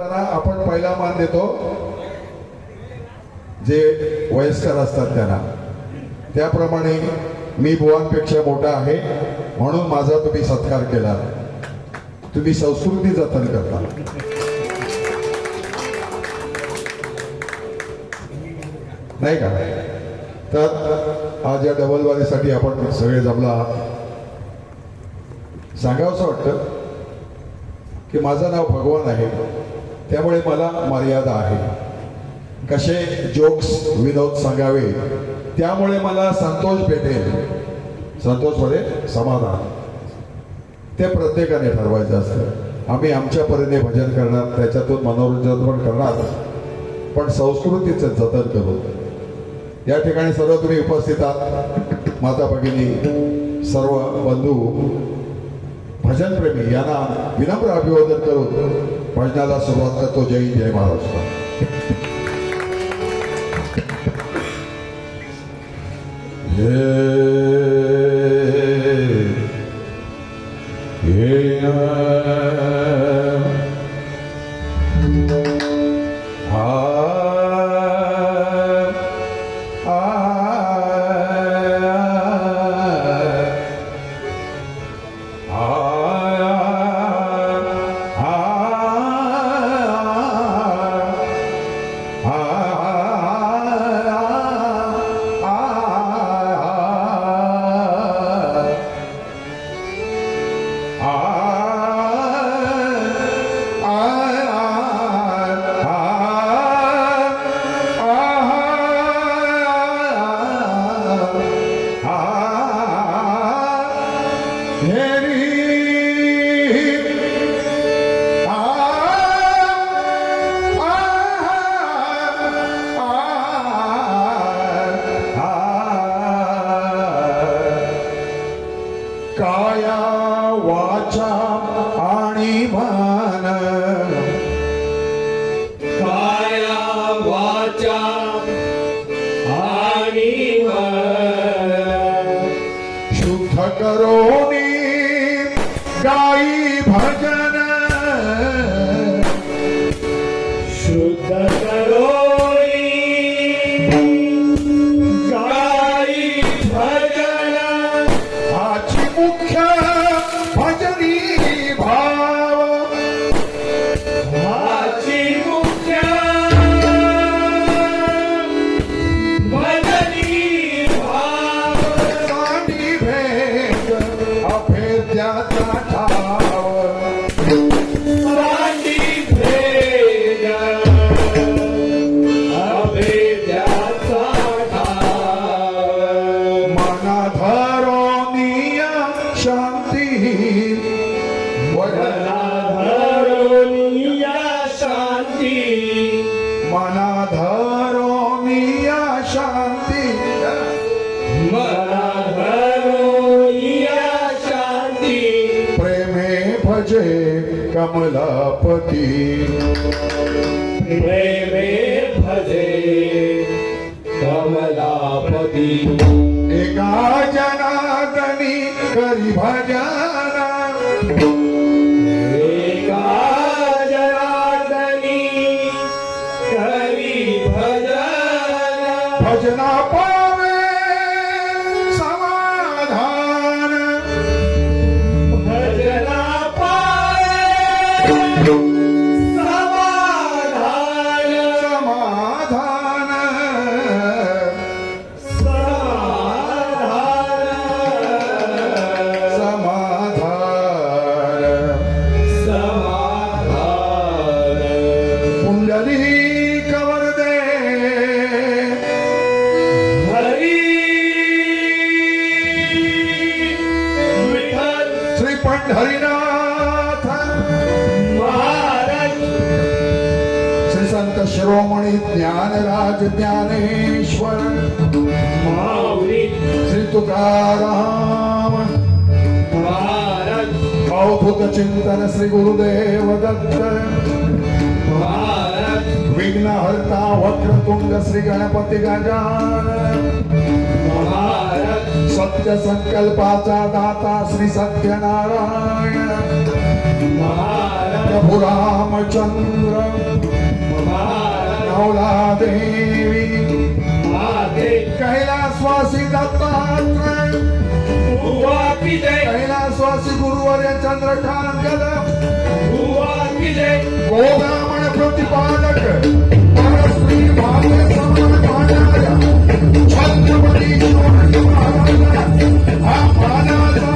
आपण पहिला मान देतो. जे वयस्कर असतात त्यांना. त्याप्रमाणे मी बुवांपेक्षा मोठा आहे म्हणून माझा तुम्ही सत्कार केला. तुम्ही संस्कृती जतन करता. नाही का? तर आज या डबलवारीसाठी आपण सगळे जमला. आहात सांगावंसं वाटतं की माझं नाव भगवान आहे. त्यामुळे मला मर्यादा आहे. कसे जोक्स विनोद सांगावे? त्यामुळे मला संतोष भेटेल. संतोष म्हणजे समाधान. ते प्रत्येकाने ठरवायचं असतं. आम्ही आमच्या परीने भजन करणार त्याच्यातून मनोरंजन पण करणार. पण संस्कृतीचं जतन करू. या ठिकाणी सर्व तुम्ही उपस्थित आहात माता भगिनी सर्व बंधू भजनप्रेमी यांना विनम्र अभिवादन करून भजनाला सुरुवात करतो जय हिंद, जय महाराष्ट्र काया कमलापती प्रेमे भजे कमलापती। एका जनादनी करी भजना तुकाराम चिंतन श्री गुरुदेव दत्त। विघ्न हरता वक्रतुंग श्री गणपती गजान सत्य संकल्पाचा दाता श्री सत्यनारायण। प्रभु रामचंद्र। देवी कैलासवासी दत्त। काशी गुरुवारी चंद्रकांत गोब्राह्मण प्रतिपादक. श्री भाग्य समन पाहणाऱ्या छत्रपती शिवाजी महाराजांना हा पानाचा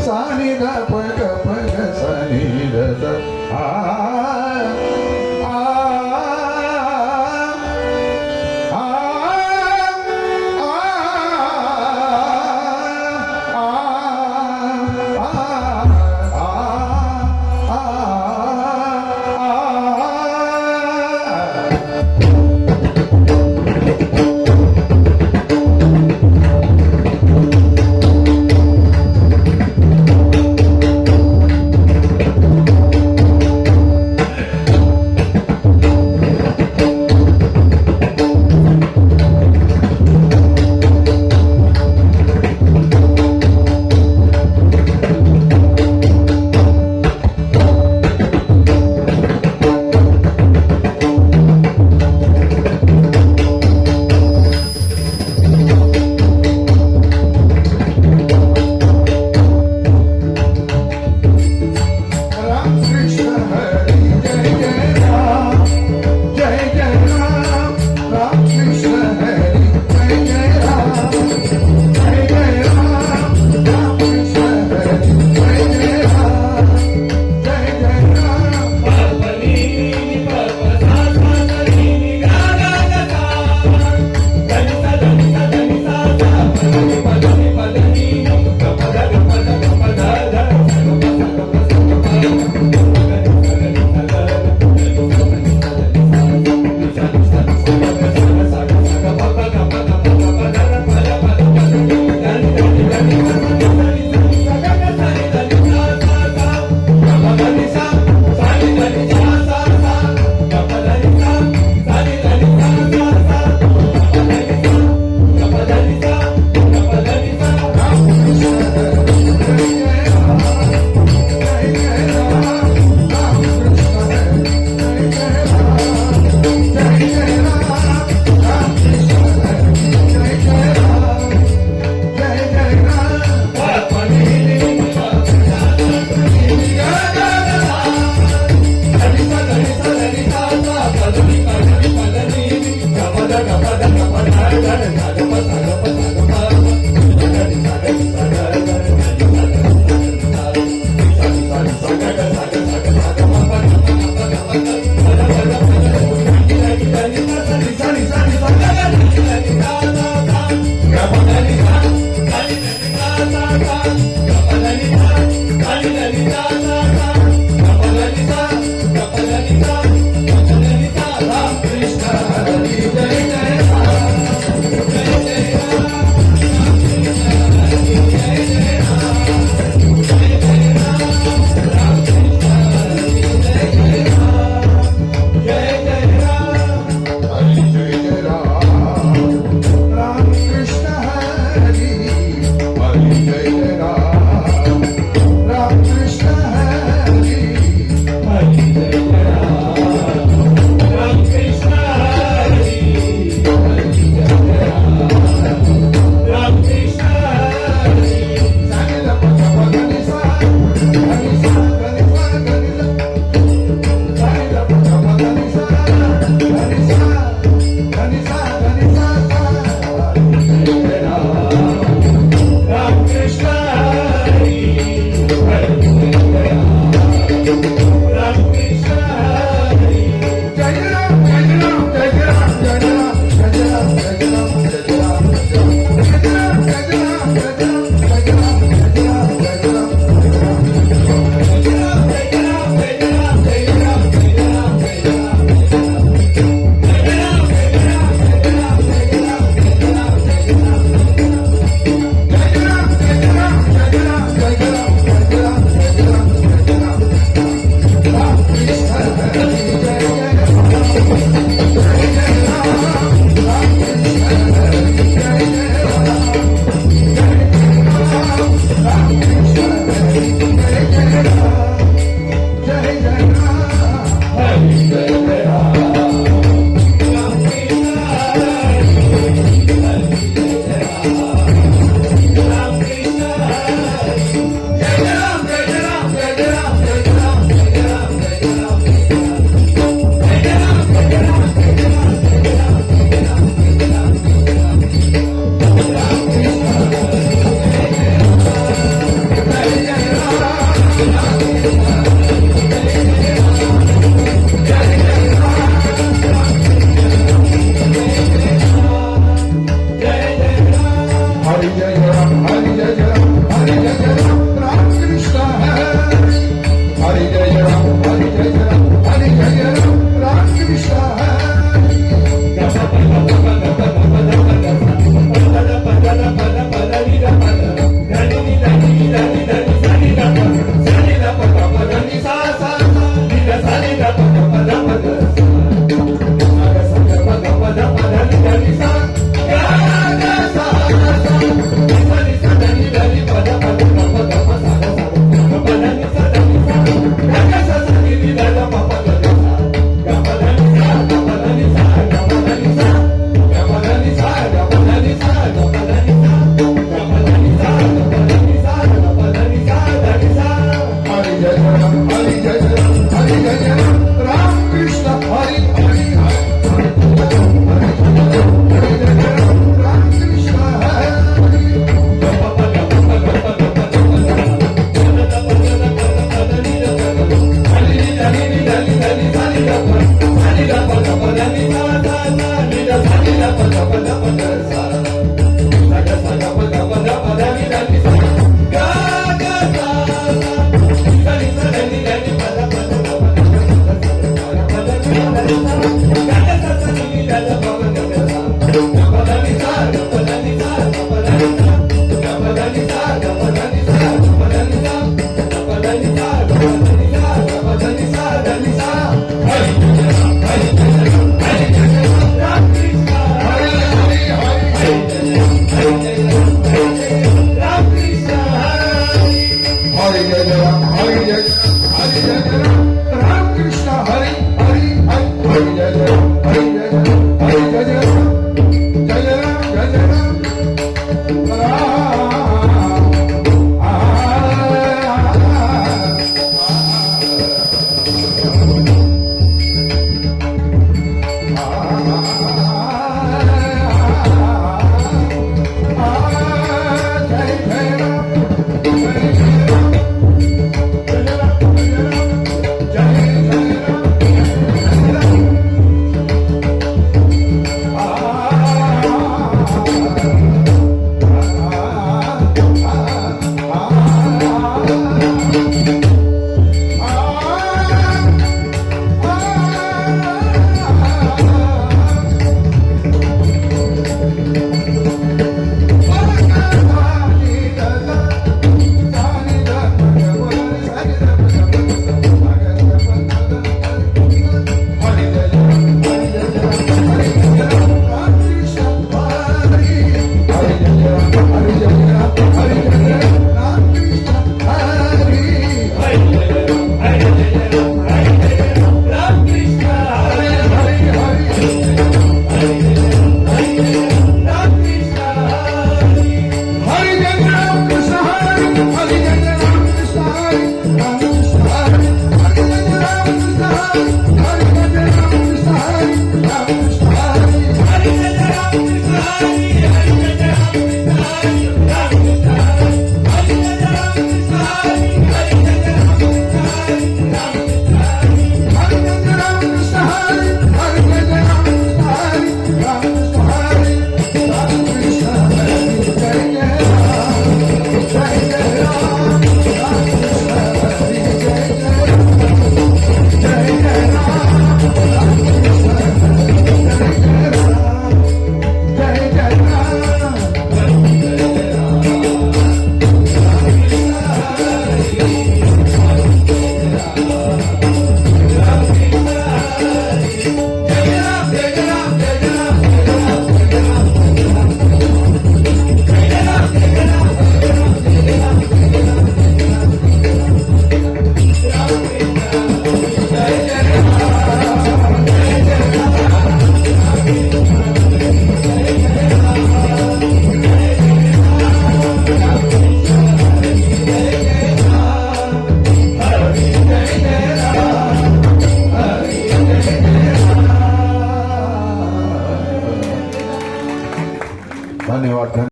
सा निध पग पग सनि